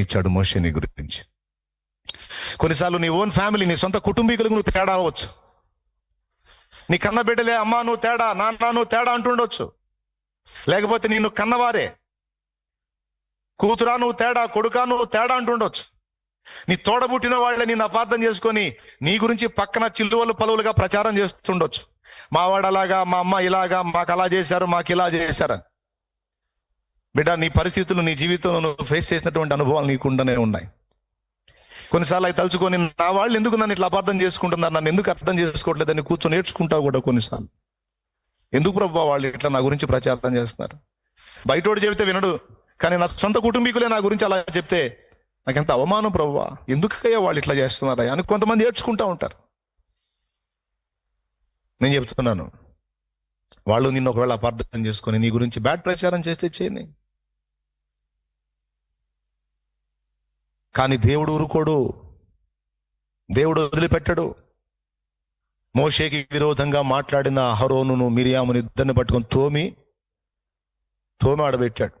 ఇచ్చాడు మోషే గురించి. కొన్నిసార్లు నీ ఓన్ ఫ్యామిలీ నీ సొంత కుటుంబీకులకు నువ్వు తేడా అవ్వచ్చు. నీ కన్న బిడ్డలే అమ్మా నువ్వు తేడా నాన్న నువ్వు తేడా అంటుండొచ్చు లేకపోతే నిన్ను కన్నవారే. కూతురా నువ్వు తేడా కొడుకా నువ్వు తేడా అంటుండొచ్చు నీ తోడబుట్టిన వాళ్ళే నిన్ను అపార్థం చేసుకొని నీ గురించి పక్కన చిల్లువలు పలువులుగా ప్రచారం చేస్తుండొచ్చు. మా వాడు అలాగా మా అమ్మ ఇలాగా మాకు అలా చేశారు మాకు ఇలా చేశారని. బిడ్డ నీ పరిస్థితులు నీ జీవితంలో నువ్వు ఫేస్ చేసినటువంటి అనుభవాలు నీకుండానే ఉన్నాయి. కొన్నిసార్లు అవి తలుచుకొని నా వాళ్ళు ఎందుకు నన్ను ఇట్లా అపార్థం చేసుకుంటున్నారు? నన్ను ఎందుకు అర్థం చేసుకోవట్లేదని కూర్చొని నేర్చుకుంటావు కూడా కొన్నిసార్లు. ఎందుకు ప్రభావ వాళ్ళు ఇట్లా నా గురించి ప్రచారం చేస్తున్నారు? బయటోడు చెబితే వినడు కానీ నా సొంత కుటుంబీకులే నా గురించి అలా చెప్తే నాకెంత అవమానం ప్రభువా ఎందుకయ్యా వాళ్ళు ఇట్లా చేస్తున్నారా అని కొంతమంది ఏడ్చుకుంటా ఉంటారు. నేను చెప్తున్నాను వాళ్ళు నిన్ను ఒకవేళ అపార్థం చేసుకొని నీ గురించి బ్యాడ్ ప్రచారం చేస్తే చేయని కానీ దేవుడు ఊరుకోడు. దేవుడు వదిలిపెట్టడు. మోషేకి విరోధంగా మాట్లాడిన అహరోనును మిరియాముని ఇద్దరిని పట్టుకొని తోమి తోమి ఆడబెట్టాడు.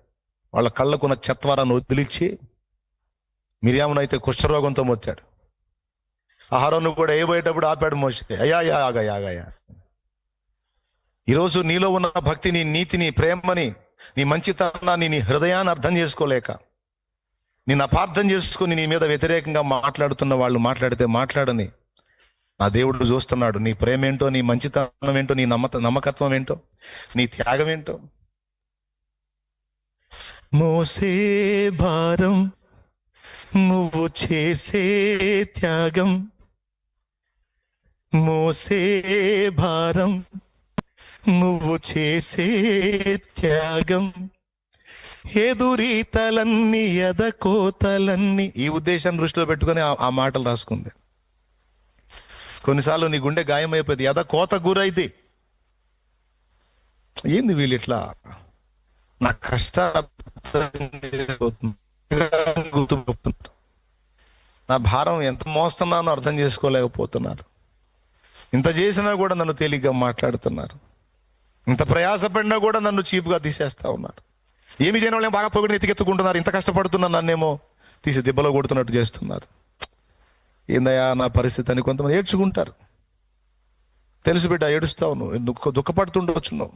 వాళ్ళ కళ్ళకున్న చత్వారాన్ని వదిలిచ్చి మిరియామునైతే కుష్ఠరోగంతో మొచ్చాడు అహరోను కూడా ఏబోయేటప్పుడు ఆపాడు మోషే అయ్యా అయ్యా ఆగా ఆగయ్యా. ఈరోజు నీలో ఉన్న భక్తిని నీతిని ప్రేమని నీ మంచితనాన్ని నీ హృదయాన్ని అర్థం చేసుకోలేక నిన్ను అపార్థం చేసుకుని నీ మీద వ్యతిరేకంగా మాట్లాడుతున్న వాళ్ళు మాట్లాడితే మాట్లాడని. నా దేవుడు చూస్తున్నాడు. నీ ప్రేమ ఏంటో నీ మంచితనం ఏంటో నీ నమ్మత నమ్మకత్వం ఏంటో నీ త్యాగం ఏంటో. మోసే భారం నువ్వు చేసే త్యాగం. మోసే భారం నువ్వు చేసే త్యాగం. ఎదురీతలన్నీ ఎదకోతలన్నీ ఈ ఉద్దేశాన్ని దృష్టిలో పెట్టుకొని ఆ- మాటలు రాసుకుంది. కొన్నిసార్లు నీ గుండె గాయమైపోయింది. ఎద కోత గురైతే ఏంది వీళ్ళు ఇట్లా? నా కష్టాలు నా భారం ఎంత మోస్తున్నానో అర్థం చేసుకోలేకపోతున్నారు. ఇంత చేసినా కూడా నన్ను తేలిగ్గా మాట్లాడుతున్నారు. ఇంత ప్రయాసపడినా కూడా నన్ను చీపుగా తీసేస్తా ఉన్నారు. ఏమి చేయని వాళ్ళని బాగా పొగిడిని ఎత్తికెత్తుకుంటున్నారు ఇంత కష్టపడుతున్నా నన్నేమో తీసి దెబ్బలో కొడుతున్నట్టు చేస్తున్నారు. ఏందయ్యా నా పరిస్థితి అని కొంతమంది ఏడ్చుకుంటారు. తెలుసు బిడ్డ ఏడుస్తావు నువ్వు దుఃఖ దుఃఖపడుతుండొచ్చు నువ్వు?